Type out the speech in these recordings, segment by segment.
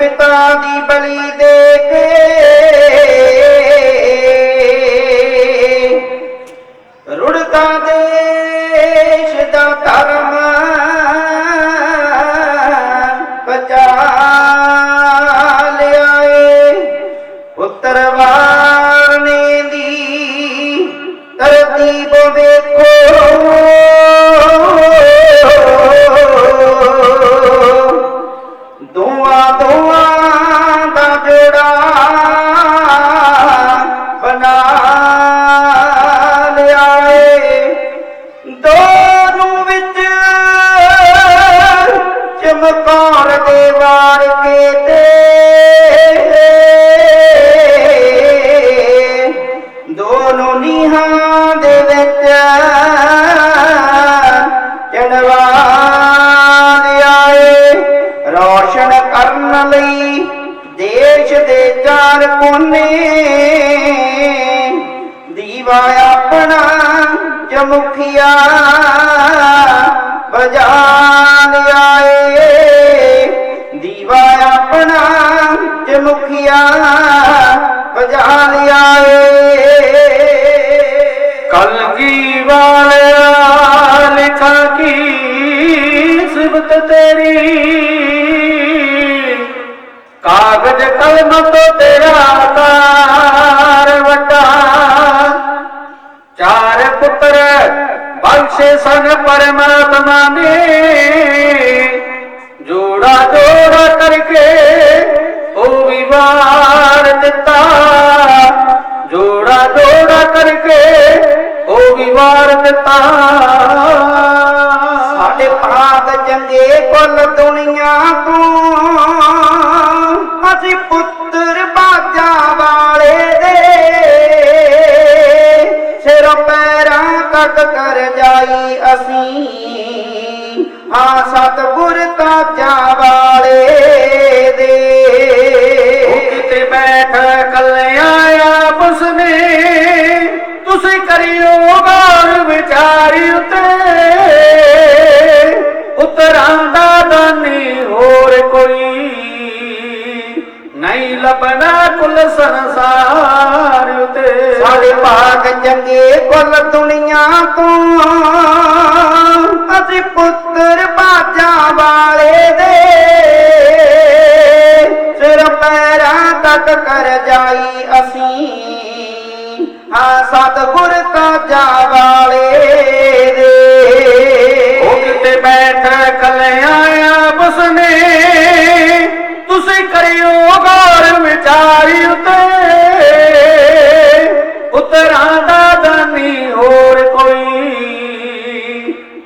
ਪਿਤਾ ਦੀ ਬਖਸ਼ੇ ਸਨ ਪਰਮਾਤਮਾ ਨੇ। ਜੋੜਾ ਜੋੜਾ ਕਰਕੇ ਉਹ ਵਿਵਾਰ ਦਿੱਤਾ। ਜੋੜਾ ਜੋੜਾ ਕਰਕੇ ਉਹ ਵਿਵਾਰ ਦਿੱਤਾ। ਸਾਡੇ ਭਾਗ ਚੰਗੇ ਕੁੱਲ ਦੁਨੀਆ ਤੋਂ ਤੱਕ ਕਰ ਜਾਈ ਅਸੀਂ। ਹਾਂ, ਸਤਿਗੁਰ ਤਾਜਾ ਵਾਲੇ ਦੇ। ਕਿਤੇ ਬੈਠ ਕੱਲਿਆ ਆਪਸ ਨੇ ਤੁਸੀਂ ਕਰਿਓ ਭਾਗ ਕੁੱਲ ਦੁਨੀਆ ਤੋਂ। ਅਸੀਂ ਪੁੱਤਰ ਬਾਜਾ ਵਾਲੇ ਦੇ। ਸਿਰ ਪੈਰਾਂ ਤੱਕ ਕਰ ਜਾਈ ਅਸੀਂ। ਹਾਂ, ਸਤਿਗੁਰ ਤਾਜਾ ਵਾਲੇ ਦੇ। ਉਹ ਕਿਤੇ ਬੈਠ ਕੱਲਿਆ ਆਪਸ ਨੇ। ਤੁਸੀਂ ਕਰਿਓ ਗੌਰ ਵਿਚਾਰੀ ਉਤੇ। ਉਤਰਾਂ ਦਾ ਦਾਨੀ ਹੋਰ ਕੋਈ।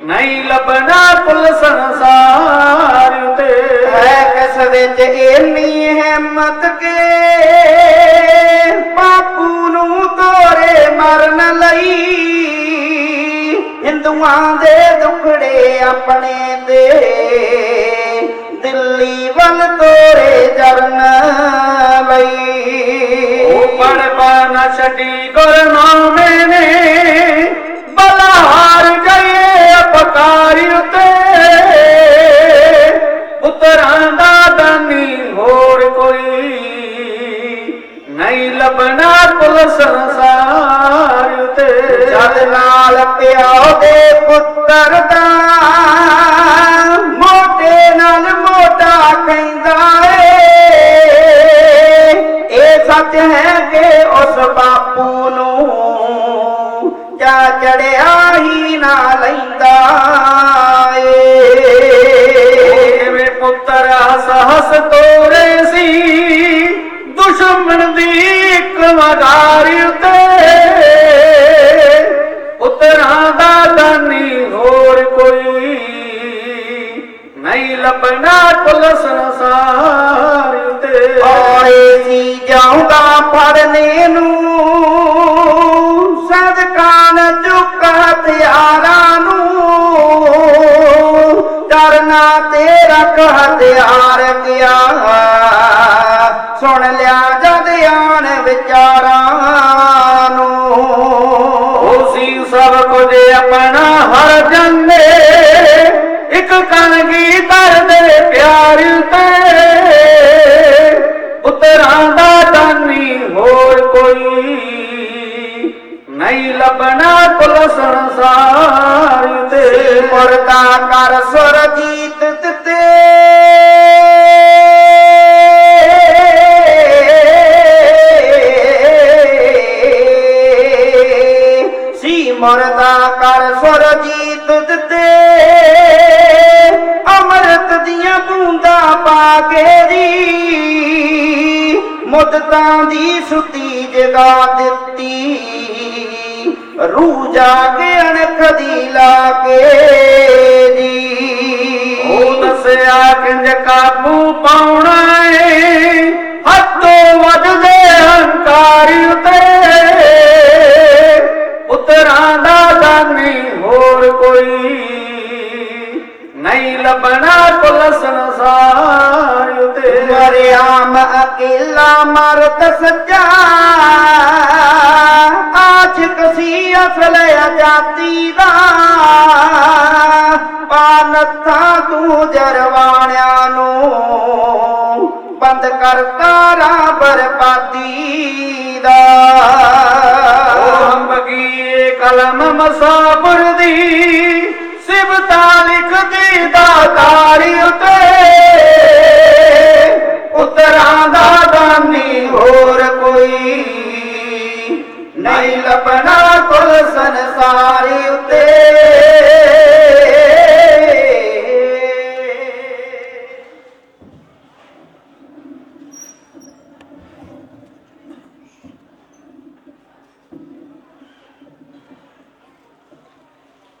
ਨਹੀਂ ਲੱਭਣਾ ਕੁੱਲ ਸੰਸਾਰ ਉਤੇ। ਹੈ ਕਿਸ ਵਿੱਚ ਇੰਨੀ ਹਿੰਮਤ ਕੇ? ਬਾਪੂ ਨੂੰ ਤੋਰੇ ਮਰਨ ਲਈ। ਹਿੰਦੂਆਂ ਦੇ ਦੁਖੜੇ ਆਪਣੇ ਦੇ ਦਿੱਲੀ ਵੱਲ ਤੋਰੇ ਜਰਨ ਲਈ। ਉਹ ਪੜ ਪਾਣਾ ਛੱਡੀ ਗੁਰਨਾਮੇ ਨੇ। ਬਲਹਾਰ ਗਏ ਅਪਕਾਰੀ ਉਤੇ। ਪੁੱਤਰਾਂ ਦਾ ਦਾਨੀ ਹੋਰ ਕੋਈ ਨਹੀਂ ਲੱਭਣਾ ਕੁਲ ਸੰਸਾਰ ਉਤੇ। ਜਦ ਨਾਲ ਪਿਓ ਦੇ ਪੁੱਤਰ ਦਾ ਸੁਣ ਲਿਆ ਜਦ ਆਣ ਵਿਚਾਰਾਂ ਨੂੰ। ਹੋਸੀ ਸਭ ਕੁਝ ਆਪਣਾ ਹਰ ਜੰਨੇ ਇੱਕ ਕਣ ਕੀ ਦੇ ਪਿਆਰ ਤੇ। ਉਤਰਾਂ ਦਾ ਦਾਨੀ ਹੋਰ ਕੋਈ ਨਹੀਂ ਲੱਭਣਾ ਕੁਲ ਸੰਸਾਰ ਤੇ। ਮੁਰਦਾ ਕਰ ਸੁਰਜੀਤ ਕਰ ਦਿੱਤੇ। ਅੰਮ੍ਰਿਤ ਦੀਆਂ ਬੂੰਦਾਂ ਪਾ ਕੇ ਜੀ ਮੁੱਦਤਾਂ ਦੀ ਸੁਤੀ ਜਗਾ ਦਿੱਤੀ। ਰੂਹ ਜਾ ਕੇ ਅਣਖ ਦੀ ਲਾ ਕੇ ਜੀ ਉਹ ਦੱਸਿਆ ਕਿੰਜ ਕਾਬੂ ਪਾਉਣਾ ਏ। ਹੱਥੋਂ ਵੱਜਦੇ ਹੰਕਾਰੀ ਕੋਈ। ਨਹੀਂ ਲੱਭਣਾ ਉਤੇ। ਮਰਿਆਮ ਅਕੇਲਾ ਮਰਦ ਸੱਚਾ ਆਸ਼ਿਕ ਸੀ ਅਸਲ ਆਜ਼ਾਦੀ ਦਾ। ਪਾਨਥਾ ਤੂੰ ਜਰਵਾਣਿਆਂ ਨੂੰ। ਬੰਦ ਕਰਤਾ ਰਾ ਬਰਬਾਦੀ ਦਾ। ਹੰਬਗੀ ਕਲਮ ਮਸਾਬਰ ਦੀ। ਸਿਬਤਾ ਲਿਖਦੀ ਦਾਤਾਰੀ ਉਤੇ ਉਤਰਾਂ ਦਾ ਦਾਨੀ ਹੋਰ ਕੋਈ ਨਹੀਂ ਲੱਭਣਾ ਕੁਲ ਸੰਸਾਰ ਉਤੇ।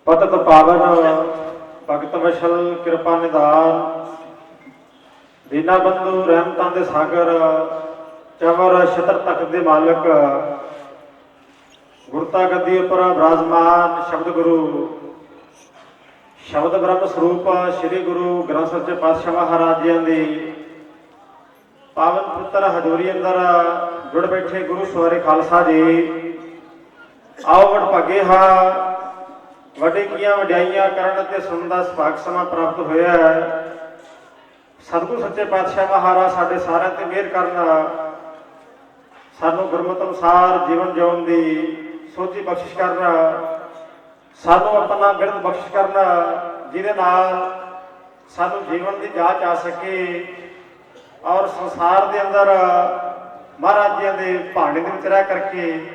ਪਤਤ ਪਾਵਨ ਭਗਤ ਕਿਰਪਾ ਨਿਧਾਨ। ਦੀਨਾ ਬੰਧੂ ਰਹਿਮਤਾਂ ਦੇ ਸਾਗਰ, ਚਵਰ ਛਤਰ ਤਖਤ ਦੇ ਮਾਲਕ। ਗੁਰਤਾ ਗੱਦੀ ਉੱਪਰ ਬਿਰਾਜਮਾਨ ਸ਼ਬਦ ਗੁਰੂ। ਸ਼ਬਦ ਬ੍ਰਹਮ ਸਰੂਪ ਸ੍ਰੀ ਗੁਰੂ ਗ੍ਰੰਥ ਸਾਹਿਬ ਸੱਚੇ ਪਾਤਸ਼ਾਹ ਮਹਾਰਾਜ ਜੀਆਂ ਦੀ। ਪਾਵਨ ਪੁੱਤਰ ਹਜ਼ੂਰੀ ਅੰਦਰ ਜੁੜ ਬੈਠੇ ਗੁਰੂ ਸਵਾਰੇ ਖਾਲਸਾ ਜੀ। ਆਓ ਵਡ ਭਾਗੇ ਹਾਂ ਵੱਡੇ ਕੀਆਂ ਵਡਿਆਈਆਂ ਕਰਨ ਅਤੇ ਸੁਣਨ ਦਾ ਸੁਭਾਗ ਸਮਾਂ ਪ੍ਰਾਪਤ ਹੋਇਆ ਹੈ। ਸਤਿਗੁਰ ਸੱਚੇ ਪਾਤਸ਼ਾਹ ਮਹਾਰਾਜ ਸਾਡੇ ਸਾਰਿਆਂ ਤੇ ਮਿਹਰ ਕਰਨਾ ਸਾਨੂੰ ਗੁਰਮਤਿ ਅਨੁਸਾਰ ਜੀਵਨ ਜਿਉਣ ਦੀ ਸੋਝੀ ਬਖਸ਼ਿਸ਼ ਕਰਨਾ ਸਾਨੂੰ ਆਪਣਾ ਬਿਰਧ ਬਖਸ਼ਿਸ਼ ਕਰਨਾ ਜਿਹਦੇ ਨਾਲ ਸਾਨੂੰ ਜੀਵਨ ਦੀ ਜਾਂਚ ਆ ਸਕੇ ਔਰ ਸੰਸਾਰ ਦੇ ਅੰਦਰ ਮਹਾਰਾਜੀਆਂ ਦੇ ਭਾਣੇ ਦੇ ਵਿੱਚ ਰਹਿ ਕਰਕੇ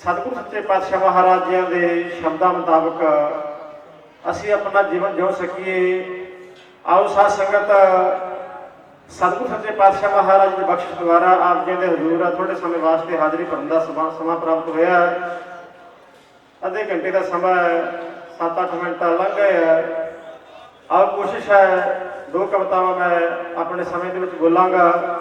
ਸਤਿਗੁਰ ਸੱਚੇ ਪਾਤਸ਼ਾਹ ਮਹਾਰਾਜ ਜੀਆਂ ਦੇ ਸ਼ਬਦਾਂ ਮੁਤਾਬਕ ਅਸੀਂ ਆਪਣਾ ਜੀਵਨ ਜਿਉ ਸਕੀਏ। ਆਓ ਸਾਧ ਸੰਗਤ, ਸਤਿਗੁਰ ਸੱਚੇ ਪਾਤਸ਼ਾਹ ਮਹਾਰਾਜ ਦੀ ਬਖਸ਼ਿਸ਼ ਦੁਆਰਾ ਆਪ ਜੀ ਦੇ ਹਜ਼ੂਰ ਥੋੜੇ ਸਮੇਂ ਵਾਸਤੇ ਹਾਜ਼ਰੀ ਭਰਨ ਦਾ ਸਮਾਂ ਸਮਾਂ ਪ੍ਰਾਪਤ ਹੋਇਆ। ਅੱਧੇ ਘੰਟੇ ਦਾ ਸਮਾਂ 7-8 ਮਿੰਟ ਲੰਘ ਗਏ ਹੈ। ਆਓ ਕੋਸ਼ਿਸ਼ ਹੈ, ਦੋ ਕਵਿਤਾਵਾਂ ਮੈਂ ਆਪਣੇ ਸਮੇਂ ਦੇ ਵਿੱਚ ਬੋਲਾਂਗਾ।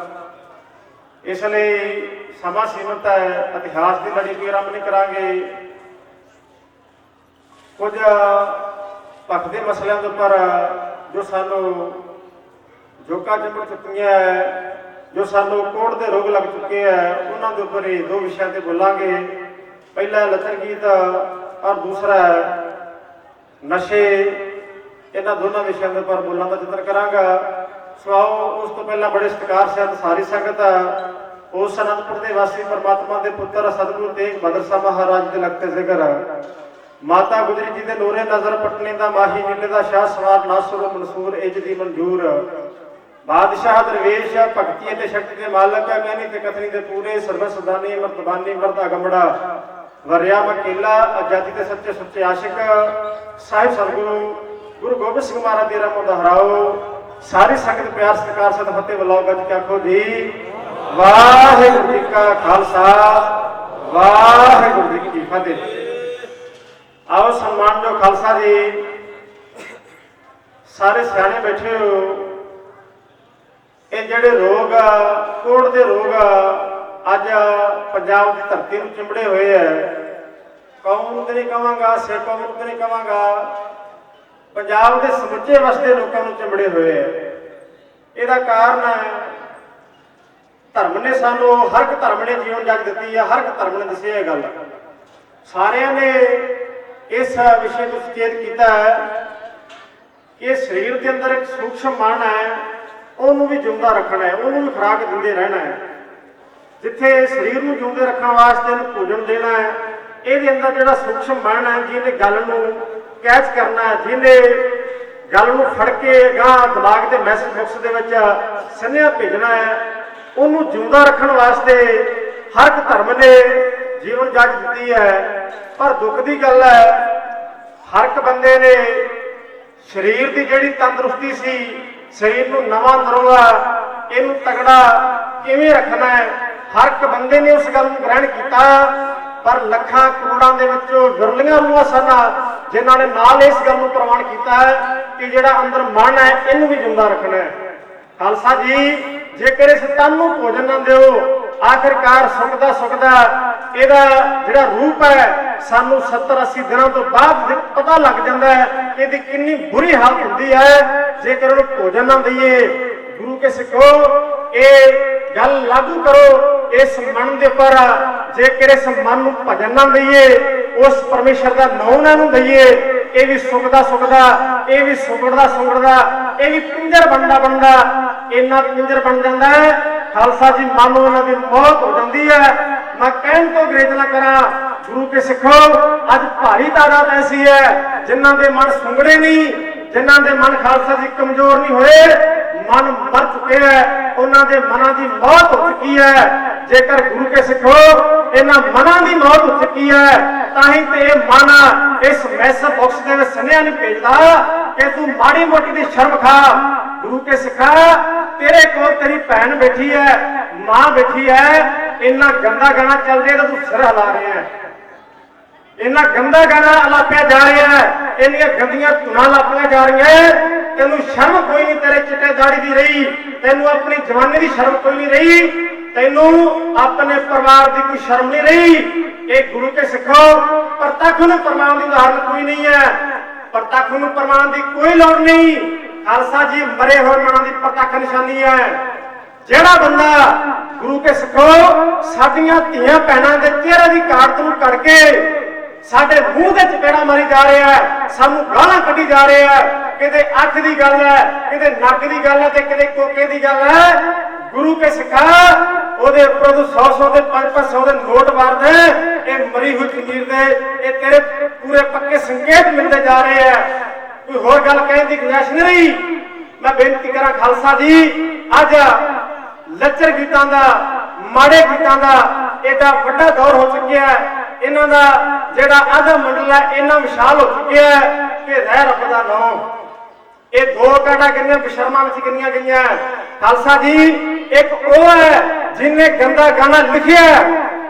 ਇਸ ਲਈ ਸਮਾਂ ਸੀਮਤ ਹੈ ਇਤਿਹਾਸ ਦੀ ਲੜੀ ਕੋਈ ਆਰੰਭ ਨਹੀਂ ਕਰਾਂਗੇ। ਕੁਝ ਪੱਖ ਦੇ ਮਸਲਿਆਂ ਦੇ ਉੱਪਰ ਜੋ ਸਾਨੂੰ ਜੋਕਾ ਜੰਮ ਚੁੱਕੀਆਂ ਹੈ, ਜੋ ਸਾਨੂੰ ਕੋੜ ਦੇ ਰੋਗ ਲੱਗ ਚੁੱਕੇ ਹੈ ਉਹਨਾਂ ਦੇ ਉੱਪਰ ਹੀ ਦੋ ਵਿਸ਼ਿਆਂ ਤੇ ਬੋਲਾਂਗੇ। ਪਹਿਲਾ ਲੱਚਰ ਗੀਤ ਔਰ ਦੂਸਰਾ ਨਸ਼ੇ ਇਹਨਾਂ ਦੋਨਾਂ ਵਿਸ਼ਿਆਂ ਦੇ ਉੱਪਰ ਬੋਲਣ ਦਾ ਯਤਨ ਕਰਾਂਗਾ। ਸੋ ਉਸ ਤੋਂ ਪਹਿਲਾਂ ਬੜੇ ਸਤਿਕਾਰ ਸਹਿਤ ਸਾਰੀ ਸੰਗਤ ਉਹ ਅਨੰਦਪੁਰ ਦੇ ਵਾਸੀ ਪਰਮਾਤਮਾ ਦੇ ਪੁੱਤਰ ਸਤਿਗੁਰੂ ਤੇਗ ਬਹਾਦਰ ਸਾਹਿਬ ਮਹਾਰਾਜ ਦੇ ਲਖਤੇ ਜ਼ਿਕਰ ਮਾਤਾ ਗੁਜਰੀ ਜੀ ਦੇ ਨੂਰੇ ਨਜ਼ਰ ਪਟਨੇ ਦਾ ਮਾਹੀ ਜਿਲੇ ਦਾ ਸ਼ਾਹ ਸਵਾਰ ਨਾਸਰ ਮਨਸੂਰ ਇਜ ਦੀ ਮਨਜੂਰ। ਬਾਦਸ਼ਾਹ ਦਰਵੇਸ਼ ਭਗਤੀ ਅਤੇ ਸ਼ਕਤੀ ਦੇ ਮਾਲਕ ਹੈ ਕਹਿਣੀ ਤੇ ਕਥਨੀ ਦੇ ਪੂਰੇ ਸਰਵਸਦਾਨੀ ਮਰਤਬਾਨੀ ਮਰਦਾ ਗੰਬੜਾ ਵਰਿਆ ਮਕੀਲਾ, ਆਜ਼ਾਦੀ ਦੇ ਸੱਚੇ ਸੁੱਚੇ ਆਸ਼ਿਕ। ਸਾਹਿਬ ਸਤਿਗੁਰੂ, ਗੁਰੂ ਗੋਬਿੰਦ ਸਿੰਘ ਮਹਾਰਾਜ ਦੀ ਰਹਿਮਤ ਦੁਹਰਾਓ। ਸਾਰੀ ਸੰਗਤ ਪਿਆਰ ਸਤਿਕਾਰ ਸਤ ਫਤਿਹ ਬੁਲਾਓ ਗੱਜ ਕੇ ਆਖੋ ਜੀ। ਵਾਹਿਗੁਰੂ ਜੀ ਕਾ ਖਾਲਸਾ, ਵਾਹਿਗੁਰੂ ਜੀ ਕੀ ਫਤਿਹ। ਆਓ ਸਨਮਾਨ ਜੋ ਖਾਲਸਾ ਜੀ। ਸਾਰੇ ਸਿਆਣੇ ਬੈਠੇ ਹੋ। ਇਹ ਜਿਹੜੇ ਰੋਗ ਆ, ਕੋੜ ਦੇ ਰੋਗ ਆ, ਅੱਜ ਪੰਜਾਬ ਦੀ ਧਰਤੀ ਨੂੰ ਚਿੰਬੜੇ ਹੋਏ ਐ ਕੌਮ ਨੂੰ ਤੇ ਨਹੀਂ ਕਵਾਂਗਾ ਸਿੱਖ ਕੌਮ ਨੂੰ ਤੇ ਨਹੀਂ ਕਵਾਂਗਾ। ਪੰਜਾਬ ਦੇ ਸਮੁੱਚੇ ਵਸਦੇ ਲੋਕਾਂ ਨੂੰ ਚਿੰਬੜੇ ਹੋਏ ਐ ਇਹਦਾ ਕਾਰਨ ਹੈ ਧਰਮ ਨੇ ਸਾਨੂੰ, ਹਰ ਇੱਕ ਧਰਮ ਨੇ ਜੀਵਨ ਜਗ ਦਿੱਤੀ ਹੈ ਹਰ ਇੱਕ ਧਰਮ ਨੇ ਦੱਸਿਆ ਇਹ ਗੱਲ। ਸਾਰਿਆਂ ਨੇ ਇਸ ਵਿਸ਼ੇ ਨੂੰ ਸੁਚੇਤ ਕੀਤਾ ਹੈ ਕਿ ਸਰੀਰ ਦੇ ਅੰਦਰ ਇੱਕ ਸੂਖਸ਼ਮ ਮਨ ਹੈ, ਉਹਨੂੰ ਵੀ ਜਿਉਂਦਾ ਰੱਖਣਾ ਹੈ, ਉਹਨੂੰ ਵੀ ਖੁਰਾਕ ਦਿੰਦੇ ਰਹਿਣਾ ਹੈ। ਜਿੱਥੇ ਸਰੀਰ ਨੂੰ ਜਿਉਂਦੇ ਰੱਖਣ ਵਾਸਤੇ ਇਹਨੂੰ ਭੋਜਨ ਦੇਣਾ ਹੈ, ਇਹਦੇ ਅੰਦਰ ਜਿਹੜਾ ਸੂਖਸ਼ਮ ਮਨ ਹੈ, ਜਿਹਨੇ ਗੱਲ ਨੂੰ ਕੈਚ ਕਰਨਾ ਹੈ, ਜਿਹਨੇ ਗੱਲ ਨੂੰ ਫੜ ਕੇ ਗਾਂ ਦਿਮਾਗ ਦੇ ਮੈਸੇਜ ਬਾਕਸ ਦੇ ਵਿੱਚ ਸੰਨਿਆ ਭੇਜਣਾ ਹੈ ਉਹਨੂੰ ਜਿਉਂਦਾ ਰੱਖਣ ਵਾਸਤੇ ਹਰ ਇੱਕ ਧਰਮ ਨੇ ਜੀਵਨ ਜੱਜ ਦਿੱਤੀ ਹੈ। ਪਰ ਦੁੱਖ ਦੀ ਗੱਲ ਹੈ, ਹਰ ਇੱਕ ਬੰਦੇ ਨੇ ਸਰੀਰ ਦੀ ਜਿਹੜੀ ਤੰਦਰੁਸਤੀ ਸੀ, ਸਰੀਰ ਨੂੰ ਨਵਾਂ ਨਰੋਆ ਇਹਨੂੰ ਤਗੜਾ ਕਿਵੇਂ ਰੱਖਣਾ ਹੈ, ਹਰ ਇੱਕ ਬੰਦੇ ਨੇ ਉਸ ਗੱਲ ਨੂੰ ਗ੍ਰਹਿਣ ਕੀਤਾ। ਪਰ ਲੱਖਾਂ ਕਰੋੜਾਂ ਦੇ ਵਿੱਚ ਵਿਰਲੀਆਂ ਰੂਹਾਂ ਸਨ ਜਿਨ੍ਹਾਂ ਨੇ ਨਾਲ ਇਸ ਗੱਲ ਨੂੰ ਪ੍ਰਵਾਨ ਕੀਤਾ ਹੈ ਕਿ ਜਿਹੜਾ ਅੰਦਰ ਮਨ ਹੈ, ਇਹਨੂੰ ਵੀ ਜਿੰਦਾ ਰੱਖਣਾ ਹੈ। ਖਾਲਸਾ ਜੀ ਜੇਕਰ ਇਸ ਤਨ ਨੂੰ ਭੋਜਨ ਨਾ ਦਿਓ, ਆਖਿਰਕਾਰ ਸੁੱਖ ਦਾ ਇਹਦਾ ਜਿਹੜਾ ਰੂਪ ਹੈ, ਸਾਨੂੰ 70 80 ਦਿਨਾਂ ਤੋਂ ਬਾਅਦ ਪਤਾ ਲੱਗ ਜਾਂਦਾ ਹੈ ਇਹਦੀ ਕਿੰਨੀ ਬੁਰੀ ਹਾਲਤ ਹੁੰਦੀ ਹੈ। ਜੇਕਰ ਉਹਨੂੰ ਭੋਜਨ ਨਾ ਦਈਏ, ਗੁਰੂ ਕੇ ਸਿੱਖੋ ਇਹ ਗੱਲ ਲਾਗੂ ਕਰੋ, ਇਸ ਮਨ ਦੇ ਉੱਪਰ ਜੇਕਰ ਇਸ ਮਨ ਨੂੰ ਭਜਨ ਨਾ ਦਈਏ, ਉਸ ਪਰਮੇਸ਼ਰ ਦਾ ਨਾਮ ਨਾ ਨੂੰ ਦਈਏ, ਇਹ ਵੀ ਸੁਖਦਾ ਸੁਖਦਾ ਇਹ ਵੀ ਸੁਗੜਦਾ ਸੁਗੜਦਾ ਇਹ ਵੀ ਪਿੰਜਰ ਬਣਦਾ ਬਣਦਾ ਇੰਨਾ ਪਿੰਜਰ ਬਣ ਜਾਂਦਾ ਹੈ, ਖਾਲਸਾ ਜੀ ਮਾਨੋ ਇਹਨਾਂ ਦੀ ਮੌਤ ਹੋ ਜਾਂਦੀ ਹੈ। ਮੈਂ ਕਹਿਣ ਤੋਂ ਗਰੇਜ ਨਾ ਕਰਾਂ, ਗੁਰੂ ਕੇ ਸਿੱਖੋ, ਅੱਜ ਭਾਰੀ ਤਾਦਾਦ ਐਸੀ ਹੈ, ਜਿਨ੍ਹਾਂ ਦੇ ਮਨ ਸੁੰਗੜੇ ਨਹੀਂ, ਜਿਨ੍ਹਾਂ ਦੇ ਮਨ ਖਾਲਸਾ ਜੀ ਕਮਜ਼ੋਰ ਨਹੀਂ ਹੋਏ ਮਨ ਮਰ ਚੁੱਕੇ ਹੈ ਉਹਨਾਂ ਦੇ ਮਨਾਂ ਦੀ ਮੌਤ ਹੋ ਚੁੱਕੀ ਹੈ ਜੇਕਰ ਗੁਰੂ ਕੇ ਸਿੱਖੋ, ਇਹਨਾਂ ਮਨਾਂ ਦੀ ਮੌਤ ਹੋ ਚੁੱਕੀ ਹੈ ਤਾਂ ਹੀ ਤੇ ਇਹ ਮਨ ਇਸ ਮੈਸੇਜ ਬਾਕਸ ਦੇ ਵਿੱਚ ਸੁਨੇਹਾ ਨਹੀਂ ਭੇਜਦਾ ਕਿ ਤੂੰ ਮਾੜੀ ਮੋਟੀ ਦੀ ਸ਼ਰਮ ਖਾ। ਗੁਰੂ ਕੇ ਸਿੱਖਾ, ਤੇਰੇ ਕੋਲ ਤੇਰੀ ਭੈਣ ਬੈਠੀ ਹੈ ਮਾਂ ਬੈਠੀ ਹੈ ਇੰਨਾ ਗੰਦਾ ਗਾਣਾ ਚੱਲ ਰਿਹਾ ਤਾਂ ਤੂੰ ਸਿਰ ਹਿਲਾ ਰਿਹਾ ਹੈ ਇੰਨਾ ਗੰਦਾ ਗਾਣਾ ਅਲਾਪਿਆ ਜਾ ਰਿਹਾ ਹੈ, ਇੰਨੀਆਂ ਗੰਦੀਆਂ ਧੁਨਾਂ ਲਾਪੀਆਂ ਜਾ ਰਹੀਆਂ ਤੈਨੂੰ ਸ਼ਰਮ ਕੋਈ ਨਹੀਂ ਤੇਰੇ ਚਿੱਟੇ ਦਾੜੀ ਦੀ ਰਹੀ, ਤੈਨੂੰ ਆਪਣੀ ਜਵਾਨੀ ਦੀ ਸ਼ਰਮ ਕੋਈ ਨਹੀਂ ਰਹੀ, ਤੈਨੂੰ ਆਪਣੇ ਪਰਿਵਾਰ ਦੀ ਕੋਈ ਸ਼ਰਮ ਨਹੀਂ ਰਹੀ। ਇਹ ਗੁਰੂ ਕੇ ਸਿੱਖੋ, ਪ੍ਰਤੱਖ ਨੂੰ ਪ੍ਰਮਾਣ ਦੀ ਉਦਾਹਰਨ ਕੋਈ ਨਹੀਂ ਹੈ, ਪ੍ਰਤੱਖ ਨੂੰ ਪ੍ਰਮਾਣ ਦੀ ਕੋਈ ਲੋੜ ਨਹੀਂ। ਖਾਲਸਾ ਜੀ ਮਰੇ ਹੋਏ ਮਨਾਂ ਦੀ ਪ੍ਰਤੱਖ ਨਿਸ਼ਾਨੀ ਹੈ। ਜਿਹੜਾ ਬੰਦਾ ਗੁਰੂ ਕੇ ਸਿੱਖੋ, ਸਾਡੀਆਂ ਧੀਆਂ ਭੈਣਾਂ ਦੇ ਚਿਹਰੇ ਦੀ ਕਾਰਤ ਨੂੰ ਕੱਢ ਕੇ ਸਾਡੇ ਮੂੰਹ ਦੇ ਚਪੇੜਾ ਮਾਰੀ ਜਾ ਰਿਹਾ ਹੈ, ਸਾਨੂੰ ਗਾਲਾਂ ਕੱਢੀ ਜਾ ਰਿਹਾ ਹੈ। ਕਿਤੇ ਅੱਖ ਦੀ ਗੱਲ ਹੈ, ਕਿਤੇ ਨੱਕ ਦੀ ਗੱਲ ਹੈ ਤੇ ਕਿਤੇ ਕੋਕੇ ਦੀ ਗੱਲ ਹੈ। ਗੁਰੂ ਕੇ ਸਿੱਖਾ, ਉਹਦੇ ਉੱਪਰ ਤੋਂ 100 100 ਦੇ 5 500 ਦੇ ਨੋਟ ਮਾਰਦੇ ਇਹ ਮਰੀ ਹੋਈ ਜ਼ਮੀਰ ਦੇ, ਇਹ ਤੇਰੇ ਪੂਰੇ ਪੱਕੇ ਸੰਕੇਤ ਮਿਲਦੇ ਜਾ ਰਹੇ ਆ ਕੋਈ ਹੋਰ ਗੱਲ ਕਹਿਣ ਦੀ ਗੁੰਜਾਇਸ਼ ਨਹੀਂ ਰਹੀ? ਮੈਂ ਬੇਨਤੀ ਕਰਾਂ ਖਾਲਸਾ ਜੀ, ਅੱਜ ਲੱਚਰ ਗੀਤਾਂ ਦਾ, ਮਾੜੇ ਗੀਤਾਂ ਦਾ ਇਹਦਾ ਵੱਡਾ ਦੌਰ ਹੋ ਚੁੱਕਿਆ ਹੈ। ਇਹਨਾਂ ਦਾ ਜਿਹੜਾ ਆਧਾ ਮੰਡਲ ਹੈ ਇੰਨਾ ਵਿਸ਼ਾਲ ਹੋ ਚੁੱਕਿਆ ਹੈ ਕਿ ਰਹਿ ਰੱਬ ਦਾ ਨਾਮ। ਇਹ ਦੋ ਕਾਟਾ ਕਿੰਨੀਆਂ ਬਸ਼ਰਮਾਂ ਵਿੱਚ ਕਿੰਨੀਆਂ ਗਈਆਂ। ਖਾਲਸਾ ਜੀ, ਇੱਕ ਉਹ ਹੈ ਜਿਨੇ ਗੰਦਾ ਗਾਣਾ ਲਿਖਿਆ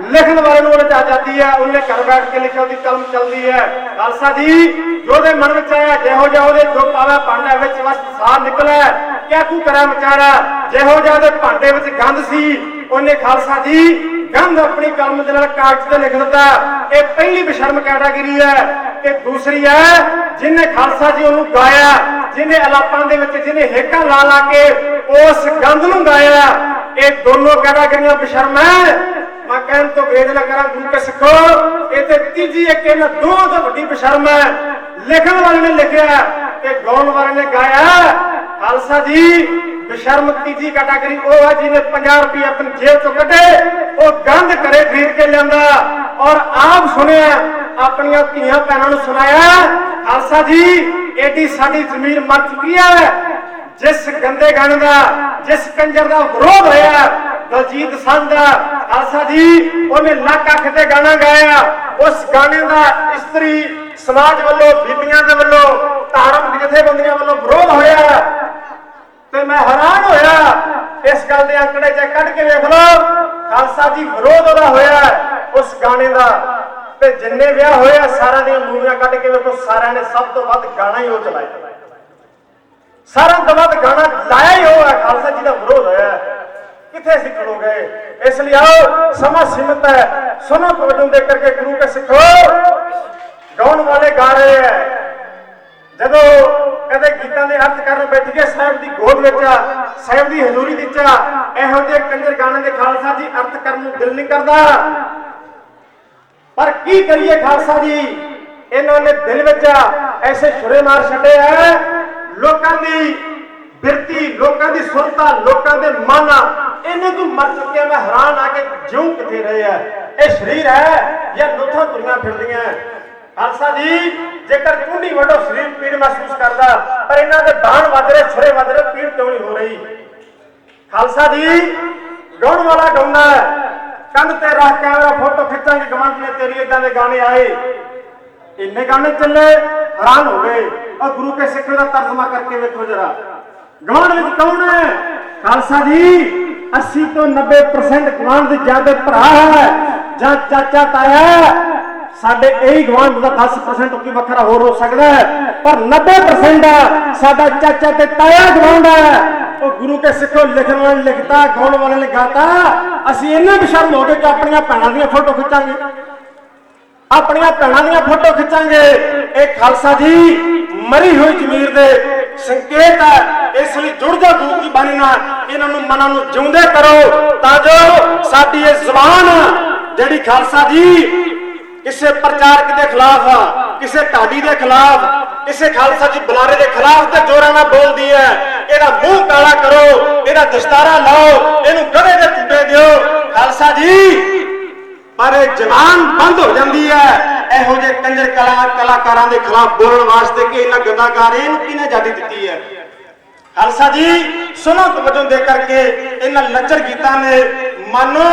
ਲਿਖਣ ਵਾਲੇ ਨੂੰ ਉਹਨੇ ਜਾਂਦੀ ਹੈ ਉਹਨੇ ਘਰ ਬੈਠ ਕੇ ਲਿਖਿਆ ਉਹਦੀ ਕਲਮ ਚੱਲਦੀ ਹੈ। ਖਾਲਸਾ ਜੀ ਜਿਹਦੇ ਮਨ ਵਿੱਚ ਆਇਆ, ਜਿਹੋ ਜਿਹਾ ਉਹਦੇ ਜੋ ਪਾਵਾ ਭਾਂਡਾ ਵਿੱਚ ਵਸਤ ਸਾਹ ਨਿਕਲਿਆ ਕਿਆ ਕੂ ਕਰਾਂ ਵਿਚਾਰਾ? ਜਿਹੋ ਜਿਹਾ ਉਹਦੇ ਭਾਂਡੇ ਵਿੱਚ ਗੰਧ ਸੀ, ਉਹਨੇ ਖਾਲਸਾ ਜੀ ਗੰਧ ਆਪਣੀ ਕਲਮ ਦੇ ਨਾਲ ਕਾਗਜ਼ ਤੇ ਲਿਖ ਦਿੱਤਾ। ਇਹ ਪਹਿਲੀ ਬਸ਼ਰਮ ਕੈਟਾਗਰੀ ਹੈ। ਤੇ ਦੂਸਰੀ ਹੈ ਜਿਨੇ ਖਾਲਸਾ ਜੀ ਉਹਨੂੰ ਗਾਇਆ ਜਿਨੇ ਅਲਾਪਾਂ ਦੇ ਵਿੱਚ ਜਿਨੇ ਹੇਕਾਂ ਲਾ ਲਾ ਕੇ ਉਸ ਗੰਧ ਨੂੰ ਗਾਇਆ, ਇਹ ਦੋਨੋਂ ਕੈਟਾਗਰੀਆਂ ਬਸ਼ਰਮ ਹੈ। ਮੈਂ ਤੋਂ ਗਰੇਜ ਨਾ ਗੁਰੂ ਕੇ ਸਿੱਖੋ। ਇਹ ਤੇ ਤੀਜੀ ਇੱਕ, ਇਹਨਾਂ ਦੋਹਾਂ ਤੋਂ ਵੱਡੀ ਬਸ਼ਰਮ ਹੈ। ਲਿਖਣ ਵਾਲੇ ਨੇ ਲਿਖਿਆ ਤੇ ਗਾਉਣ ਵਾਲੇ ਨੇ ਗਾਇਆ। ਖਾਲਸਾ ਜੀ, ਬਸ਼ਰਮ ਤੀਜੀ ਕੈਟਾਗਰੀ ਉਹ ਹੈ ਜਿਹਨੇ 50 ਰੁਪਏ ਆਪਣੀ ਜੇਬ ਚੋਂ ਕੱਢੇ, ਉਹ ਗੰਧ ਕਰੇ ਖਰੀਦ ਕੇ ਲਿਆਂਦਾ। ਔਰ ਆਪ ਸੁਣਿਆ, ਆਪਣੀਆਂ ਧੀਆਂ ਭੈਣਾਂ ਨੂੰ ਸੁਣਾਇਆ, ਖਾਲਸਾ ਜੀ, ਏਡੀ ਸਾਡੀ ਜ਼ਮੀਰ ਮਰ ਚੁੱਕੀ ਹੈ। ਜਿਸ ਗੰਦੇ ਗਾਣੇ ਦਾ, ਜਿਸ ਕੰਜਰ ਦਾ ਵਿਰੋਧ ਹੋਇਆ, ਦਲਜੀਤ ਸੰਧ ਦਾ ਖਾਲਸਾ ਜੀ, ਉਹਨੇ ਲੱਖ ਅੱਖ ਤੇ ਗਾਣਾ ਗਾਇਆ। ਉਸ ਗਾਣੇ ਦਾ ਇਸਤਰੀ ਸਮਾਜ ਵੱਲੋਂ, ਬੀਬੀਆਂ ਦੇ ਵੱਲੋਂ, ਧਾਰਮਿਕ ਜਥੇਬੰਦੀਆਂ ਵੱਲੋਂ ਵਿਰੋਧ ਹੋਇਆ। ਤੇ ਮੈਂ ਹੈਰਾਨ ਹੋਇਆ, ਇਸ ਗੱਲ ਦੇ ਅੰਕੜੇ ਚੈੱਕ ਕੱਢ ਕੇ ਵੇਖ ਲਓ, ਖਾਲਸਾ ਜੀ ਵਿਰੋਧ ਉਹਦਾ ਹੋਇਆ, ਉਸ ਗਾਣੇ ਦਾ। ਤੇ ਜਿੰਨੇ ਵਿਆਹ ਹੋਇਆ ਸਾਰਿਆਂ ਦੀਆਂ ਮੂਵੀਆਂ ਕੱਢ ਕੇ ਵੇਖੋ, ਸਾਰਿਆਂ ਨੇ ਸਭ ਤੋਂ ਵੱਧ ਗਾਣਾ ਹੀ ਉਹ ਚਲਾਇਆ। ਸਾਰਿਆਂ ਤੋਂ ਵੱਧ ਗਾਣਾ ਲਾਇਆ ਹੀ ਉਹ ਹੈ ਖਾਲਸਾ ਜੀ ਦਾ ਵਿਰੋਧ ਹੋਇਆ। ਕਿੱਥੇ ਅਸੀਂ ਖੜੋਗੇ ਇਸ ਲਈ ਆਓ, ਸਮਾਂ ਸੀਮਿਤ ਹੈ। ਸੁਣੋ ਤਵੱਜੋ ਦੇ ਕਰਕੇ ਗੁਰੂ ਕੇ ਸਿੱਖੋ। ਗਾਉਣ ਵਾਲੇ ਗਾ ਰਹੇ ਹੈ। ਜਦੋਂ ਕਦੇ ਗੀਤਾਂ ਦੇ ਅਰਥ ਕਰਨ ਬੈਠੀਏ ਸਾਹਿਬ ਦੀ ਗੋਦ ਵਿੱਚ, ਸਾਹਿਬ ਦੀ ਹਜ਼ੂਰੀ ਵਿੱਚ, ਇਹੋ ਜਿਹੇ ਕੰਜਰ ਗਾਣੇ ਦੇ ਖਾਲਸਾ ਜੀ ਅਰਥ ਕਰਨ ਨੂੰ ਦਿਲ ਨਹੀਂ ਕਰਦਾ। ਪਰ ਕੀ ਕਰੀਏ ਖਾਲਸਾ ਜੀ? ਇਹਨਾਂ ਨੇ ਦਿਲ ਵਿੱਚ ਐਸੇ ਛੁਰੇ ਮਾਰ ਛੱਡੇ ਹੈ। ਲੋਕਾਂ ਦੀ ਬਿਰਤੀ, ਲੋਕਾਂ ਦੀ ਸੁਰਤਾ, ਲੋਕਾਂ ਦੇ ਮਨ ਇਹਨੇ ਤੋਂ ਮਰ ਚੁੱਕੇ ਮੈਂ ਹੈਰਾਨ ਆ ਕੇ ਜਿਉਂ ਕਿੱਥੇ ਰਹੇ ਆ। ਇਹ ਸਰੀਰ ਹੈ ਜਾਂ ਨੁੱਥਾਂ ਤੁਰੀਆਂ ਫਿਰਦੀਆਂ ਖਾਲਸਾ ਜੀ, ਜੇਕਰ ਕੁੰਡੀ ਵੱਡੋ ਸਰੀਰ ਪੀੜ ਮਹਿਸੂਸ ਕਰਦਾ, ਪਰ ਇਹਨਾਂ ਦੇ ਬਾਣ ਵੱਜ ਰਹੇ ਛੁਰੇ ਵੱਜ ਰਹੇ, ਪੀੜ ਕਿਉਂ ਨਹੀਂ ਹੋ ਰਹੀ? ਖਾਲਸਾ ਜੀ, ਗਾਉਣ ਵਾਲਾ ਗਾਉਂਦਾ ਹੈ। ਕੰਧ ਤੇ ਰੱਖ ਕੈਮਰਾ ਫੋਟੋ ਖਿੱਚਾਂਗੇ ਗਵੰਡ ਨੇ ਤੇਰੀ ਇਦਾਂ ਦੇ ਗਾਣੇ ਆਏ। ਇੰਨੇ ਗਾਣੇ ਚੱਲੇ, ਹੈਰਾਨ ਹੋ ਗਏ। ਔਰ ਗੁਰੂ ਕੇ ਸਿੱਖ ਦਾ ਤਰਜਮਾ ਕਰਕੇ ਵੇਖੋ ਜਰਾ। ਗਵਾਂਡ ਵਿੱਚ ਕੌਣ ਹੈ? ਖਾਲਸਾ ਜੀ 80 ਤੋਂ 90% ਗਵਾਂਡ ਦੇ ਜ਼ਿਆਦਾ ਭਰਾ ਹੈ, ਜਾਂ ਚਾਚਾ ਤਾਇਆ ਸਾਡੇ ਇਹੀ ਗਵਾਂਡ ਦਾ 10% ਕੋਈ ਵੱਖਰਾ ਹੋਰ ਹੋ ਸਕਦਾ ਹੈ? ਪਰ 90% ਸਾਡਾ ਚਾਚਾ ਤੇ ਤਾਇਆ ਗਵਾਂਡ ਹੈ। ਉਹ ਗੁਰੂ ਕੇ ਸਿੱਖੋ ਲਿਖਣ ਵਾਲੇ ਲਿਖਤਾ, ਗਾਉਣ ਵਾਲੇ ਨੇ ਗਾਤਾ। ਅਸੀਂ ਇੰਨੇ ਬਸ਼ਰਮ ਹੋ ਗਏ ਕਿ ਆਪਣੀਆਂ ਭੈਣਾਂ ਦੀਆਂ ਫੋਟੋ ਖਿੱਚਾਂਗੇ। ਆਪਣੀਆਂ ਭੈਣਾਂ ਦੀਆਂ ਫੋਟੋ ਖਿੱਚਾਂਗੇ। ਇਹ ਖਾਲਸਾ ਜੀ ਮਰੀ ਹੋਈ ਜ਼ਮੀਰ ਦੇ ਸੰਕੇਤ ਹੈ। ਇਸ ਲਈ ਜੁੜ ਜਾ ਗੁਰੂ ਕੀ ਬਾਣੀ ਨਾਲ। ਇਹਨਾਂ ਨੂੰ ਮਨਾਂ ਨੂੰ ਜਿਉਂਦੇ ਕਰੋ ਤਾਂ ਜੋ ਸਾਡੀ ਇਹ ਜ਼ਬਾਨ, ਜਿਹੜੀ ਖਾਲਸਾ ਜੀ ਕਿਸੇ ਪ੍ਰਚਾਰਕ ਦੇ ਖਿਲਾਫ ਆ ਕਿਸੇ ਢਾਡੀ ਦੇ ਖਿਲਾਫ, ਕਿਸੇ ਖਾਲਸਾ ਜੀ ਬੁਲਾਰੇ ਦੇ ਖਿਲਾਫ ਤੇ ਜੋਰਾਂ ਨਾਲ ਬੋਲਦੀ ਹੈ। ਇਹਦਾ ਮੂੰਹ ਕਾਲਾ ਕਰੋ, ਇਹਦਾ ਦਸਤਾਰਾ ਲਾਓ, ਇਹਨੂੰ ਗਧੇ ਦੇ ਟੁੱਟੇ ਦਿਓ। ਖਾਲਸਾ ਜੀ ਪਰ ਇਹ ਬੰਦ ਹੋ ਜਾਂਦੀ ਹੈ। ਇਹੋ ਜਿਹੇ ਕੰਜਰ ਕਲਾ ਕਲਾਕਾਰਾਂ ਦੇ ਖਿਲਾਫ ਬੋਲਣ ਵਾਸਤੇ ਕਿ ਇਹਨਾਂ ਗੰਦਾ ਇਹਨੂੰ ਕਿਹਨੇ ਆਜ਼ਾਦੀ ਦਿੱਤੀ ਹੈ? ਖਾਲਸਾ ਜੀ, ਸੁਣੋ ਤਵੱਜੋ ਦੇ ਕਰਕੇ ਇਹਨਾਂ ਲੱਚਰ ਗੀਤਾਂ ਨੇ ਮਾਨੋ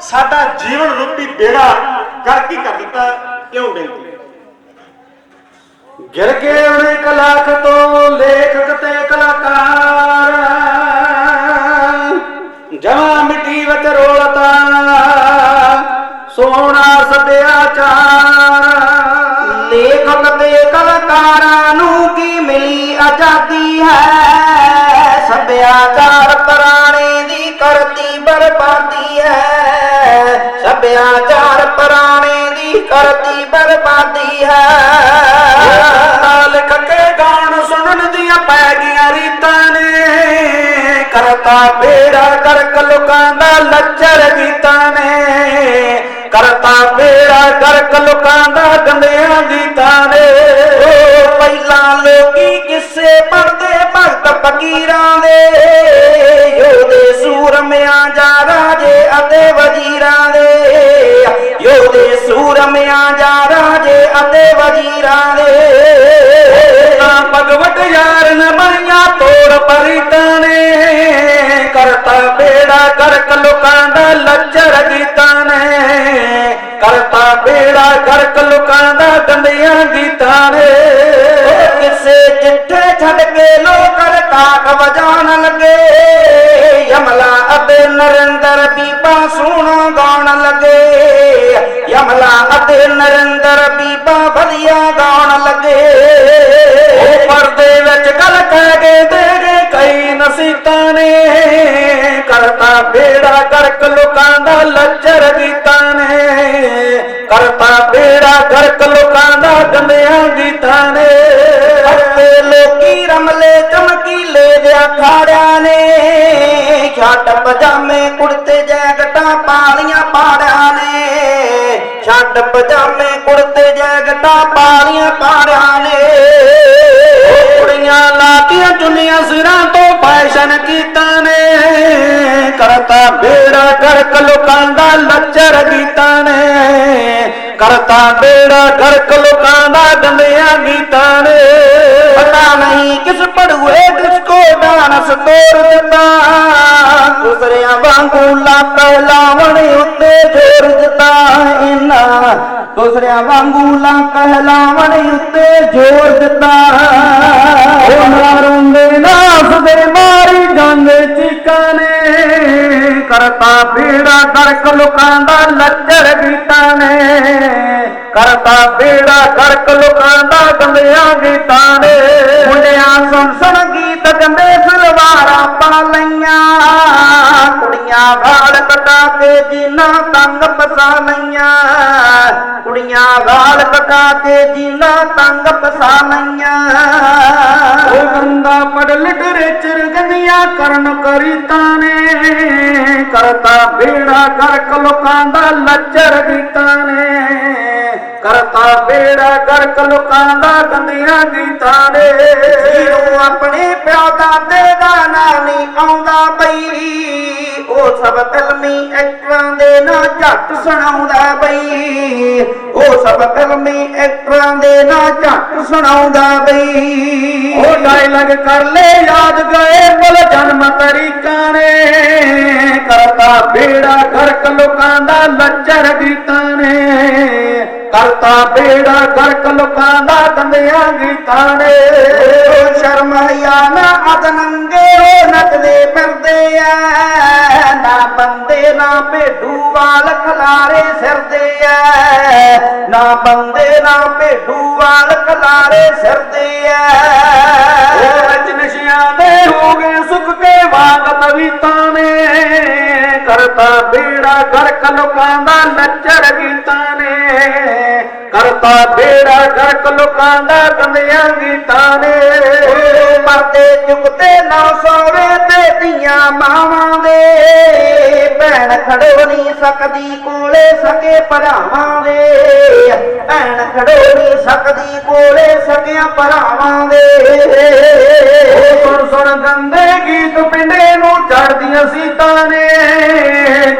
ਸਾਡਾ ਜੀਵਨ ਰੂਪੀ ਬੇੜਾ ਗਰਕੀ ਕਰ ਦਿੱਤਾ, ਕਿਉਂ ਬੇਨਤੀ? ਗਿਰ ਗਏ ਅਨੇਕ ਲੱਖ ਬਰਬਾਦੀ ਹੈ। ਲਿਖ ਕੇ ਗਾਣ ਸੁਣਨ ਦੀਆਂ ਪੈ ਗਈਆਂ ਰੀਤਾਂ ਨੇ। ਕਰਤਾ ਬੇੜਾ ਕਰਕ ਲੋਕਾਂ ਦਾ ਲੱਚਰ ਗੀਤਾਂ ਨੇ। ਕਰਤਾ ਬੇੜਾ ਕਰਕ ਲੋਕਾਂ ਦਾ ਗੰਦਿਆਂ ਗੀਤਾਂ ਨੇ। ਉਹ ਪਹਿਲਾਂ ਲੋਕੀ ਕਿੱਸੇ ਪੜਦੇ ਭਗਤ ਫਕੀਰਾਂ ਦੇ। ਯੋਧੇ ਸੂਰਮਿਆਂ ਜਾਂ ਰਾਜੇ ਅਤੇ ਵਜ਼ੀਰਾਂ ਦੇ। ਵਜ਼ੀਰਾਂ ਦੇ ਨਾ ਭਗਵਤ ਯਾਰ ਨ ਬਣੀਆਂ ਤੋੜ ਪਰੀਤਾਂ ਨੇ ਕਰਤਾ ਬੇੜਾ ਕਰਕ ਲੋਕਾਂ ਦਾ ਲੱਚਰ ਗੀਤਾਂ ਨੇ ਕਰਤਾ ਬੇੜਾ ਕਰਕ ਲੋਕਾਂ ਦਾ ਗੰਦਿਆਂ ਗੀਤਾਂ ਨੇ ਕਿਸੇ ਚਿੱਠੇ ਛੱਡ ਕੇ ਲੋਕ ਕਾਕ ਵਜਾਉਣ ਲੱਗੇ। ਯਮਲਾ ਅਤੇ ਨਰਿੰਦਰ ਬੀਬਾ ਸੋਹਣਾ ਗਾਉਣ ਲੱਗੇ। ਯਮਲਾ ਅਤੇ ਨਰਿੰਦਰ ਬੀਬਾ ਵਧੀਆ ਗਾਉਣ ਲੱਗੇ। ਉਹ ਪਰਦੇ ਵਿੱਚ ਗੱਲ ਕਹਿ ਕੇ ਦੇ ਗਏ ਕਈ ਨਸੀਤਾਂ ਨੇ। ਕਰਤਾ ਬੇੜਾ ਕਰਕ ਲੋਕਾਂ ਦਾ ਲੱਚਰ ਗੀਤਾਂ ਨੇ। ਕਰਤਾ ਬੇੜਾ ਕਰਕ ਲੋਕਾਂ ਦਾ ਗੰਦਿਆਂ ਗੀਤਾਂ ਨੇ। ਅਤੇ ਲੋਕੀ ਰਮਲੇ ਚਮਕੀਲੇ ਦੇ ਅਖਾੜਿਆਂ ਨੇ। ਛੱਟ ਪਜਾਮੇ ਕੁੜਤੇ ਜੈਕਟਾਂ ਪਾਲੀਆਂ ਪਾੜਿਆਂ ਨੇ ਪਜਾਮੇ ਕੁੜਤੇ ਜੈਕਟਾਂ ਪਾਲੀਆਂ ਪਾੜਿਆਂ ਨੇ। ਕੁੜੀਆਂ ਲਾਤੀਆਂ ਚੁੰਨੀਆਂ ਸਿਰਾਂ ਤੋਂ ਫੈਸ਼ਨ ਕੀਤਾ ਨੇ। ਕਰਤਾ ਬੇੜਾ ਗਰਕ ਲੋਕਾਂ ਦਾ ਲੱਚਰ ਗੀਤਾਂ ਨੇ। ਕਰਤਾ ਬੇੜਾ ਗਰਕ ਲੋਕਾਂ ਦਾ ਗੰਦਿਆਂ ਗੀਤਾਂ ਨੇ। ਪਤਾ ਨਹੀਂ ਕਿਸ ਪੜੂਏ ਕਿਸ ਕੋ ਡਾਂਸ ਤੋਰ ਦਿੱਤਾ। ਦੂਸਰਿਆਂ ਵਾਂਗੂ ਲਾ ਲਾਵਣ ਉੱਤੇ ਦੂਸਰਿਆਂ ਵਾਂਗੂ ਲੱਤ ਲਾਵਣ ਉੱਤੇ ਜ਼ੋਰ ਦਿੱਤਾ। ਉਹਨਾਂ ਰੋਂਦੇ ਨਾਸਦੇ ਮਾਰੀ ਜਾਂਦੇ ਚੀਕਾਂ ਨੇ। ਕਰਤਾ ਬੇੜਾ ਗਰਕ ਲੋਕਾਂ ਦਾ ਲੱਚਰ ਗੀਤਾਂ ਨੇ। ਕਰਤਾ ਬੇੜਾ ਗਰਕ ਲੋਕਾਂ ਦਾ ਗੰਦਿਆਂ ਗੀਤਾਂ ਨੇ। ਮੁੰਡਿਆਂ ਸੁਣ ਸੁਣ ਗੀਤ ਗੰਦੇ ਸਲਵਾਰਾਂ ਪਾ ਲਈਆਂ, ਕੁੜੀਆਂ ਗਾਲ ਕਟਾ ਕੇ ਜੀਨਾ ਤੰਗ ਪਸਾ ਲਈਆਂ। ਕੁੜੀਆਂ ਗਾਲ ਕਟਾ ਕੇ ਜੀਨਾ ਤੰਗ ਪਸਾ ਲਈਆਂ। ਉਹ ਗੰਦਾ ਪੜ ਲਿਟਰੇਚਰ ਗੰਦੀਆਂ ਕਰਨ ਕਰੀ ਨੇ। ਕਰਤਾ ਬੇੜਾ ਕਰਕ ਲੋਕਾਂ ਦਾ ਲੱਚਰ ਗੀਤਾਂ ਨੇ। ਕਰਤਾ ਬੇੜਾ ਕਰਕ ਲੋਕਾਂ ਦਾ ਗੰਦੀਆਂ ਗੀਤਾਂ ਨੇ ਜਿਹਨੂੰ ਆਪਣੇ ਪਿਓ ਦਾਦੇ ਦਾ ਨਾਂ ਨਹੀਂ ਆਉਂਦਾ ਬਈ। ਉਹ ਸਭ ਫਿਲਮੀ ਐਕਟਰਾਂ ਦੇ ਨਾਂ ਝੱਟ ਸੁਣਾਉਂਦਾ ਬਈ। ਉਹ ਸਭ ਫਿਲਮੀ ਐਕਟਰਾਂ ਦੇ ਨਾਂ ਝੱਟ ਸੁਣਾਉਂਦਾ ਬਈ। ਉਹ ਡਾਇਲੌਗ ਕਰ ਲੈ ਯਾਦ ਗਏ ਬਲ ਜਨਮ ਤਰੀਕਾਂ ਨੇ। ਕਰਤਾ ਬੇੜਾ ਗਰਕ ਲੋਕਾਂ ਦਾ ਲੱਚਰ ਗੀਤਾਂ ਨੇ। ਕਰਤਾ ਬੇੜਾ ਗਰਕ ਲੋਕਾਂ ਦਾ ਦੰਦਿਆਂ ਗੀਤਾਂ ਨੇ ਓ ਸ਼ਰਮ ਹਿਆ ਨਾ ਅਦਨੰਗੇ ਹੋ ਨੱਚਦੇ ਫਿਰਦੇ ਆ ਨਾ ਬੰਦੇ, ਨਾ ਭੇਡੂ ਵਾਲ ਖਲਾਰੇ ਫਿਰਦੇ ਆ ਨਾ ਬੰਦੇ, ਨਾ ਭੇਡੂ ਵਾਲ ਖਲਾਰੇ ਫਿਰਦੇ ਆ ਉਹ ਨਸ਼ਿਆਂ ਦੇ ਹੋ ਗਏ ਸੁੱਕ ਕੇ ਵਾਂਗ ਤਵੀਤਾਂ ਨੇ ਕਰਤਾ ਬੇੜਾ ਗਰਕ ਲੋਕਾਂ ਦਾ ਨੱਚੜ ਗੀਤਾਂ ਨੇ। ਕਰਤਾ ਬੇੜਾ ਗਰਕ ਲੋਕਾਂ ਦਾ ਗੰਦਿਆਂ ਗੀਤਾਂ ਨੇ ਮਰਦੇ ਚੁੱਕਦੇ ਨਾ ਸੋਵੇ ਤੇ ਧੀਆਂ ਮਾਵਾਂ ਦੇ। ਭੈਣ ਖੜੋ ਨਹੀਂ ਸਕਦੀ ਕੋਲੇ ਸਕੇ ਭਰਾਵਾਂ ਦੇ। ਭੈਣ ਖੜੋ ਨਹੀਂ ਸਕਦੀ ਕੋਲੇ ਸਕਿਆਂ ਭਰਾਵਾਂ ਦੇ। ਸੁਣ ਸੁਣ ਗੰਦੇ ਗੀਤ ਪਿੰਡੇ ਨੂੰ ਚੜਦੀਆਂ ਸੀਤਾਂ ਨੇ।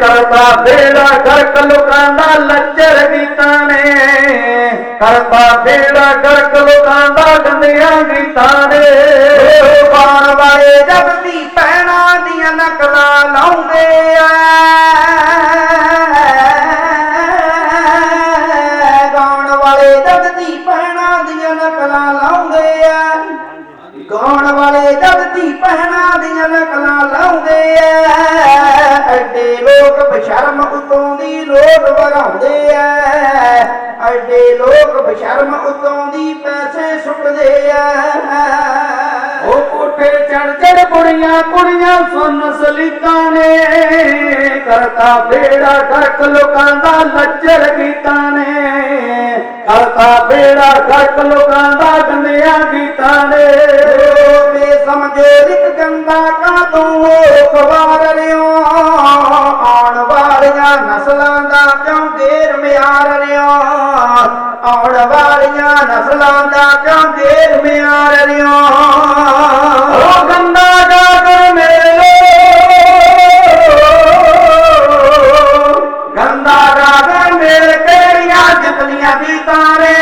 ਕਰਤਾ ਬੇੜਾ ਗਰਕ ਲੋਕਾਂ ਦਾ ਲੱਚਰ ਗੀਤਾਂ ਨੇ। ਕਰਤਾ ਬੇੜਾ ਗਰਕ ਲੋਕਾਂ ਦਾ ਗੰਦਿਆਂ ਗੀਤਾਂ ਨੇ ਗਾਉਣ ਵਾਲੇ ਜਦ ਦੀ ਭੈਣਾਂ ਦੀਆਂ ਨਕਲਾਂ ਲਾਉਂਦੇ ਆ। ਗਾਉਣ ਵਾਲੇ ਜਦ ਦੀ ਭੈਣਾਂ ਦੀਆਂ ਨਕਲਾਂ ਲਾਉਂਦੇ ਆ। ਗਾਉਣ ਵਾਲੇ ਜਦ ਦੀ ਭੈਣਾਂ ਦੀਆਂ ਨਕਲਾਂ ਲਾਉਂਦੇ ਆ। ਐਡੇ ਲੋਕ ਬਸ਼ਰਮ ਉਤੋਂ ਦੀ ਲੋਕ ਵਗਾਉਂਦੇ ਆ। ਐਡੇ ਲੋਕ ਬਸ਼ਰਮ ਉਤੋਂ ਦੀ ਪੈਸੇ ਸੁੱਟਦੇ ਆ। ਉਹ ਕੋਠੇ ਚੜ ਚੜ ਕੁੜੀਆਂ ਕੁੜੀਆਂ ਸੁਣ ਸਲੀਤਾਂ ਨੇ। ਕਰਤਾ ਬੇੜਾ ਗਰਕ ਲੋਕਾਂ ਦਾ ਲੱਜਰ ਗੀਤਾਂ ਨੇ। ਕਰਤਾ ਬੇੜਾ ਗਰਕ ਲੋਕਾਂ ਦਾ ਗੰਦਿਆਂ ਗੀਤਾਂ ਨੇ। ਬੇ ਸਮਝੇ ਰਿਕ ਗੰਦਾ ਕਾ ਤੂੰ ਕਿਉਂ ਮਿਆਰ ਰਿਓ। ਆਉਣ ਵਾਲੀਆਂ ਨਸਲਾਂ ਦਾ ਕਿਉਂ ਗੇਰ ਮਿਆਰ ਰਿਓ। ਉਹ ਗੰਦਾ ਗਾਗਰ ਮੇਰੇ ਗੰਦਾ ਰਾਗ ਮੇਲ ਕਿਹੜੀਆਂ ਜਿਤਨੀਆਂ ਵੀ ਤਾਰੇ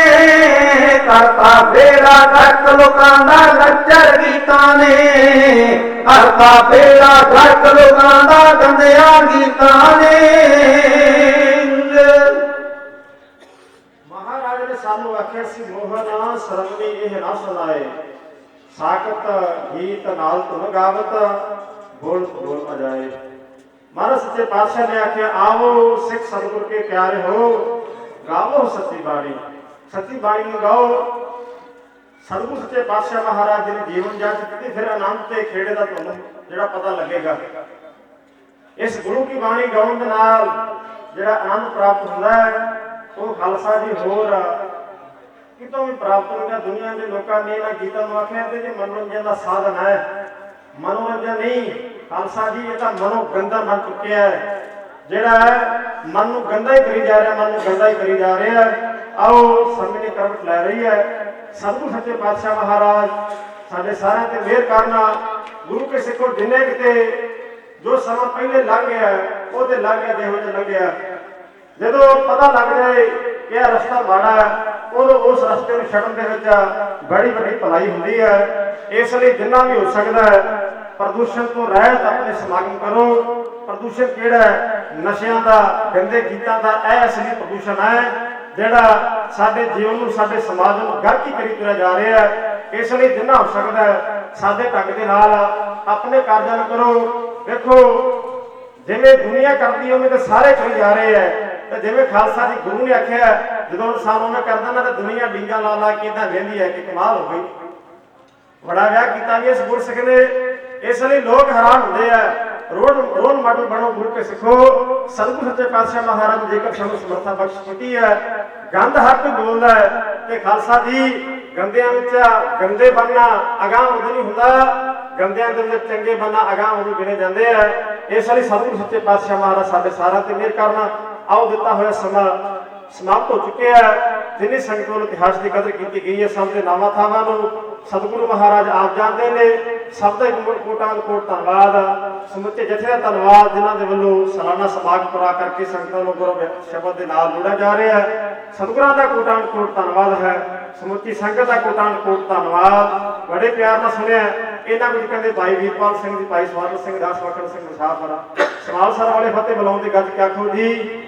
ਕਰਤਾ ਵੇਲਾ ਗਰਕ ਲੋਕਾਂ ਦਾ ਲੱਚਰ ਗੀਤਾਂ ਨੇ। ਕਰਤਾ ਵੇਲਾ ਗਰਕ ਲੋਕਾਂ ਦਾ ਗੰਦਿਆ ਗੀਤਾਂ ਨੇ। ਨੇ ਸੀ, ਮੋਹਨਾ ਸਰਮਨੀ ਇਹ ਨਾ ਸੁਣਾਏ। ਸਾਖਤ ਗੀਤ ਨਾਲ ਧੁਨ ਗਾਵਤ, ਬੋਲ ਬੋਲ ਨਾ ਜਾਏ। ਮਹਾਰਾਜ ਸੱਚੇ ਪਾਤਸ਼ਾਹ ਨੇ ਆਖਿਆ, ਆਵੋ, ਸਿੱਖ ਸਤਿਗੁਰ ਕੇ ਪਿਆਰੇ ਹੋ, ਗਾਵੋ ਸੱਚੀ ਬਾਣੀ। ਸੱਚੀ ਬਾਣੀ ਨੂੰ ਗਾਓ ਸਤਿਗੁਰ ਸੱਚੇ ਪਾਤਸ਼ਾਹ ਮਹਾਰਾਜ ਜੀ ਨੇ ਜੀਵਨ ਜਾਂਚ ਕੀਤੀ, ਫਿਰ ਆਨੰਦ ਤੇ ਖੇੜੇ ਦਾ ਤੁਹਾਨੂੰ ਜਿਹੜਾ ਪਤਾ ਲੱਗੇਗਾ। ਇਸ ਗੁਰੂ ਕੀ ਬਾਣੀ ਗਾਉਣ ਦੇ ਨਾਲ ਜਿਹੜਾ ਆਨੰਦ ਪ੍ਰਾਪਤ ਹੁੰਦਾ ਹੈ, ਉਹ ਖਾਲਸਾ ਜੀ ਹੋਰ ਕਿਤੋਂ ਵੀ ਪ੍ਰਾਪਤ ਹੁੰਦਾ ਦੁਨੀਆ ਦੇ ਲੋਕਾਂ ਨੇ ਇਹਨਾਂ ਗੀਤਾਂ ਨੂੰ ਆਖਿਆ ਤੇ ਜੇ ਮਨੋਰੰਜਨ ਦਾ ਸਾਧਨ ਹੈ, ਮਨੋਰੰਜਨ ਨਹੀਂ, ਖਾਲਸਾ ਜੀ, ਇਹ ਤਾਂ ਮਨੋ ਗੰਦਾ ਬਣ ਚੁੱਕਿਆ ਹੈ। ਜਿਹੜਾ ਹੈ, ਮਨ ਨੂੰ ਗੰਦਾ ਹੀ ਕਰੀ ਜਾ ਰਿਹਾ, ਮਨ ਨੂੰ ਗੰਦਾ ਹੀ ਕਰੀ ਜਾ ਰਿਹਾ ਹੈ। ਆਓ ਸਮੇਂ ਕਰਵਟ ਲੈ ਰਹੀ ਹੈ। ਸਤਿਗੁਰ ਸੱਚੇ ਪਾਤਸ਼ਾਹ ਮਹਾਰਾਜ, ਸਾਡੇ ਸਾਰਿਆਂ ਤੇ ਮਿਹਰ ਕਰਨਾ ਗੁਰੂ ਕੇ ਸਿੱਖੋ ਜਿੰਨੇ ਕਿਤੇ ਜੋ ਸਮਾਂ ਪਹਿਲੇ ਲੰਘ ਗਿਆ ਉਹ ਤੇ ਲੰਘ ਗਿਆ ਜਿਹੋ ਜਿਹਾ ਲੰਘਿਆ। ਜਦੋਂ ਪਤਾ ਲੱਗ ਜਾਏ ਕਿ ਇਹ ਰਸਤਾ ਮਾੜਾ ਹੈ ਉਦੋਂ ਉਸ ਰਸਤੇ ਨੂੰ ਛੱਡਣ ਦੇ ਵਿੱਚ ਬੜੀ ਵੱਡੀ ਭਲਾਈ ਹੁੰਦੀ ਹੈ। ਇਸ ਲਈ ਜਿੰਨਾ ਵੀ ਹੋ ਸਕਦਾ ਹੈ, ਪ੍ਰਦੂਸ਼ਣ ਤੋਂ ਰਹਿਤ ਆਪਣੇ ਸਮਾਗਮ ਕਰੋ। ਪ੍ਰਦੂਸ਼ਣ ਕਿਹੜਾ ਹੈ? ਨਸ਼ਿਆਂ ਦਾ, ਗੰਦੇ ਗੀਤਾਂ ਦਾ, ਇਹ ਅਸਲੀ ਪ੍ਰਦੂਸ਼ਣ ਹੈ, ਜਿਹੜਾ ਸਾਡੇ ਜੀਵਨ ਨੂੰ, ਸਾਡੇ ਸਮਾਜ ਨੂੰ ਗਲਤੀ ਕਰੀ ਤੁਰਿਆ ਜਾ ਰਿਹਾ ਹੈ। ਇਸ ਲਈ ਜਿੰਨਾ ਹੋ ਸਕਦਾ ਹੈ, ਸਾਡੇ ਢੰਗ ਦੇ ਨਾਲ ਆਪਣੇ ਕਾਰਜਾਂ ਨੂੰ ਕਰੋ। ਦੇਖੋ, ਜਿਵੇਂ ਦੁਨੀਆ ਕਰਦੀ ਉਵੇਂ ਤਾਂ ਸਾਰੇ ਕਰੀ ਜਾ ਰਹੇ ਹੈ। ਤੇ ਜਿਵੇਂ ਖਾਲਸਾ ਜੀ ਗੁਰੂ ਨੇ ਆਖਿਆ ਜਦੋਂ ਇਨਸਾਨ ਉਹਨੇ ਕਰਦਾ ਨਾ ਤਾਂ ਦੁਨੀਆ ਡਿੰਗਾ ਲਾ ਲਾ ਕੇ ਇਦਾਂ ਵੇਂਦੀ ਹੈ ਕਿ ਕਮਾਲ ਹੋ ਗਈ। ਬੜਾ ਵਿਆਹ ਕੀਤਾ ਵੀ ਇਸ ਗੁਰਸਿੱਖ ਨੇ, ਇਸ ਲਈ ਲੋਕ ਹੈਰਾਨ ਹੁੰਦੇ ਆ। ਰੋਲ ਰੋਲ ਮਾਡਲ ਬਣੋ, ਗੁਰੂ ਕੇ ਸਿੱਖੋ। ਸਤਿਗੁਰ ਸੱਚੇ ਪਾਤਸ਼ਾਹ ਮਹਾਰਾਜ ਜੇਕਰ ਸਾਨੂੰ ਸਮਰਥਾ ਬਖਸ਼ ਕੀਤੀ ਹੈ ਗੰਦ ਹਰ ਕੋਈ ਬੋਲਦਾ ਹੈ ਤੇ ਖਾਲਸਾ ਜੀ ਗੰਦਿਆਂ ਵਿੱਚ ਗੰਦੇ ਬੰਨਾ ਅਗਾਹ ਉਦੋਂ ਨਹੀਂ ਹੁੰਦਾ। ਗੰਦਿਆਂ ਦੇ ਵਿੱਚ ਚੰਗੇ ਬੰਨਾ ਅਗਾਹ ਉਦੋਂ ਗਿਣੇ ਜਾਂਦੇ ਆ। ਇਸ ਲਈ ਸਤਿਗੁਰ ਸੱਚੇ ਪਾਤਸ਼ਾਹ ਮਹਾਰਾਜ ਸਾਡੇ ਸਾਰਿਆਂ ਤੇ ਮਿਹਰ ਕਰਨਾ। ਆਓ ਦਿੱਤਾ ਹੋਇਆ ਸਮਾਂ ਸਮਾਪਤ ਹੋ ਚੁੱਕਿਆ ਹੈ। ਜਿੰਨੀ ਸੰਗਤ ਵੱਲੋਂ ਇਤਿਹਾਸ ਦੀ ਕਦਰ ਕੀਤੀ ਗਈ ਹੈ, ਸਭ ਦੇ ਨਾਵਾਂ ਥਾਵਾਂ ਨੂੰ ਸਤਿਗੁਰੂ ਮਹਾਰਾਜ ਆਪ ਜਾਣਦੇ ਨੇ। ਸਭ ਦਾ ਕੋਟਾਂ ਕੋਟ ਧੰਨਵਾਦ ਸਮੁੱਚੇ ਜਥੇ ਦਾ ਧੰਨਵਾਦ, ਜਿਨ੍ਹਾਂ ਦੇ ਵੱਲੋਂ ਸਾਲਾਨਾ ਸਮਾਗਮ ਕਰਾ ਕਰਕੇ ਸੰਗਤਾਂ ਨੂੰ ਗੁਰੂ ਸ਼ਬਦ ਦੇ ਨਾਲ ਜੋੜਿਆ ਜਾ ਰਿਹਾ ਹੈ। ਸਤਿਗੁਰਾਂ ਦਾ ਕੋਟਾਂ ਕੋਟ ਧੰਨਵਾਦ ਹੈ। ਸਮੁੱਚੀ ਸੰਗਤ ਦਾ ਕੋਟਾਂ ਕੋਟ ਧੰਨਵਾਦ। ਬੜੇ ਪਿਆਰ ਨਾਲ ਸੁਣਿਆ ਇਹਨਾਂ ਕੁਝ ਕਹਿੰਦੇ ਭਾਈ ਵੀਰਪਾਲ ਸਿੰਘ ਜੀ, ਭਾਈ ਸਵਾਰਤ ਸਿੰਘ ਦਾਸ ਵਖੜ ਸਿੰਘ ਮੁਸਾਫਰ ਸਮਾਲ ਸਰ ਵਾਲੇ ਫਤਿਹ ਬੁਲਾਉਣ ਦੀ ਗੱਜ ਕੇ ਆਖੋ ਜੀ।